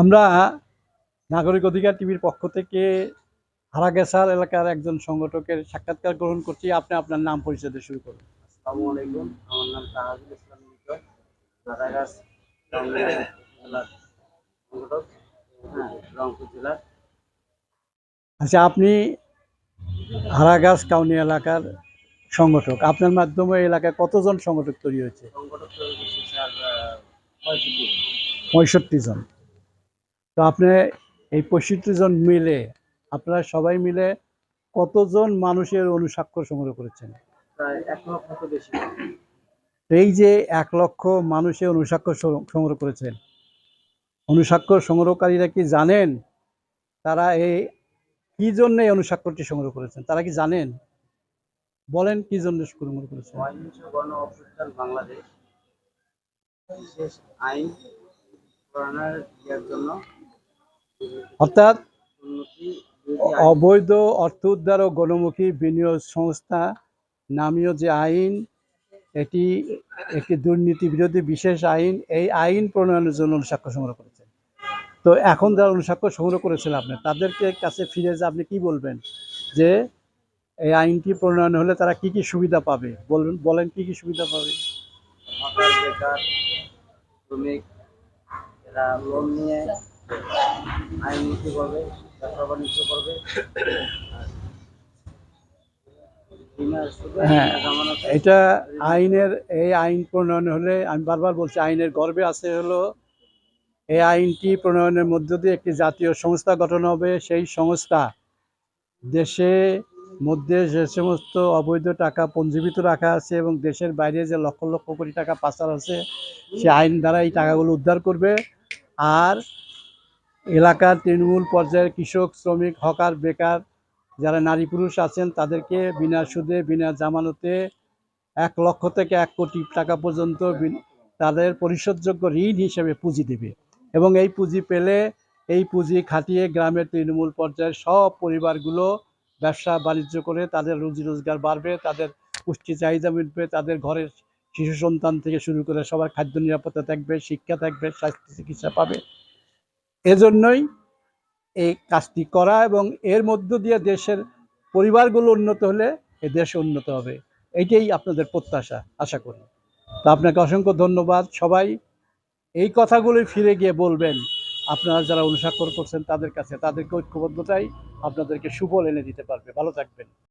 আমরা নাগরিক অধিকার টিভির পক্ষ থেকে হারাগেসার এলাকার একজন সংগঠকের সাক্ষাৎকার গ্রহণ করছি। আপনি আপনার নাম পরিচয় দিয়ে শুরু করুন। আসসালামু আলাইকুম আমার নাম তাহাজুল ইসলাম লিটন নারাগাছ সংগঠক হ্যাঁ রংপুর জেলার আচ্ছা আপনি হারাগাছ কাউনি এলাকার সংগঠক। আপনার মাধ্যমে এলাকায় কতজন সংগঠক তৈরি হয়েছে? পঁয়ষট্টি জন। তো আপনি এই পঁয়ষট্টি জন মিলে আপনারা সবাই মিলে কতজন মানুষের অনুস্বাক্ষর সংগ্রহ করেছেন? এই যে এক লক্ষ মানুষের অনুস্বাক্ষর সংগ্রহ করেছেন অনুস্বাক্ষর সংগ্রহকারীরা কি জানেন তারা এই কি জন্য এই অনুস্বাক্ষরটি সংগ্রহ করেছেন? তারা কি জানেন? বলেন কি জন্য সংগ্রহ করেছেন? বাংলাদেশ বিশেষ আইন জন্য অর্থাৎ অবৈধ অর্থ উদ্ধার ও গণমুখী বিনিয়োগ সংস্থা নামীয় যে আইন, এটি একটি দুর্নীতি বিরোধী বিশেষ আইন, এই আইন প্রণয়নের জন্য অনুস্বাক্ষর সংগ্রহ করেছেন তো এখন যারা অনুস্বাক্ষর সংগ্রহ করেছেন আপনি, তাদেরকে কাছে ফিরে যে আপনি কি বলবেন? যে এই আইনটি প্রণয়ন হলে তারা কি কি সুবিধা পাবে? বলবেন বলেন কি কি সুবিধা পাবে? শ্রমিক করবে ব্যবসা বাণিজ্য করবে হ্যাঁ, এটা আইনের এই আইন প্রণয়ন হলে আমি বারবার বলছি আইনের গর্বে আছে হলো এই আইনটি প্রণয়নের মধ্য দিয়ে একটি জাতীয় সংস্থা গঠন হবে। সেই সংস্থা দেশে মধ্যে যে সমস্ত অবৈধ টাকা পঞ্জীবিত রাখা আছে এবং দেশের বাইরে যে লক্ষ লক্ষ কোটি টাকা পাচার আছে সে আইন দ্বারা এই টাকাগুলো উদ্ধার করবে। আর এলাকার তৃণমূল পর্যায়ের কৃষক, শ্রমিক, হকার, বেকার যারা নারী পুরুষ আছেন, তাদেরকে বিনা সুদে, বিনা জামানতে এক লক্ষ থেকে এক কোটি টাকা পর্যন্ত তাদের পরিশোধযোগ্য ঋণ হিসেবে পুঁজি দেবে। এবং এই পুঁজি পেলে এই পুঁজি খাটিয়ে গ্রামের তৃণমূল পর্যায়ের সব পরিবারগুলো ব্যবসা বাণিজ্য করে তাদের রুজি রোজগার বাড়বে, তাদের পুষ্টি চাহিদা মিটবে, তাদের ঘরের শিশু সন্তান থেকে শুরু করে সবার খাদ্য নিরাপত্তা থাকবে, শিক্ষা থাকবে, স্বাস্থ্য চিকিৎসা পাবে। এজন্যই এই কাজটি করা এবং এর মধ্য দিয়ে দেশের পরিবারগুলো উন্নত হলে এ দেশ উন্নত হবে। এইটাই আপনাদের প্রত্যাশা, আশা করি। তো আপনাকে অসংখ্য ধন্যবাদ। সবাই এই কথাগুলোই ফিরে গিয়ে বলবেন। আপনারা যারা অনুস্বাক্ষর করছেন তাদের কাছে, তাদেরকে ঐক্যবদ্ধতাই আপনাদেরকে সুফল এনে দিতে পারবে। ভালো থাকবেন।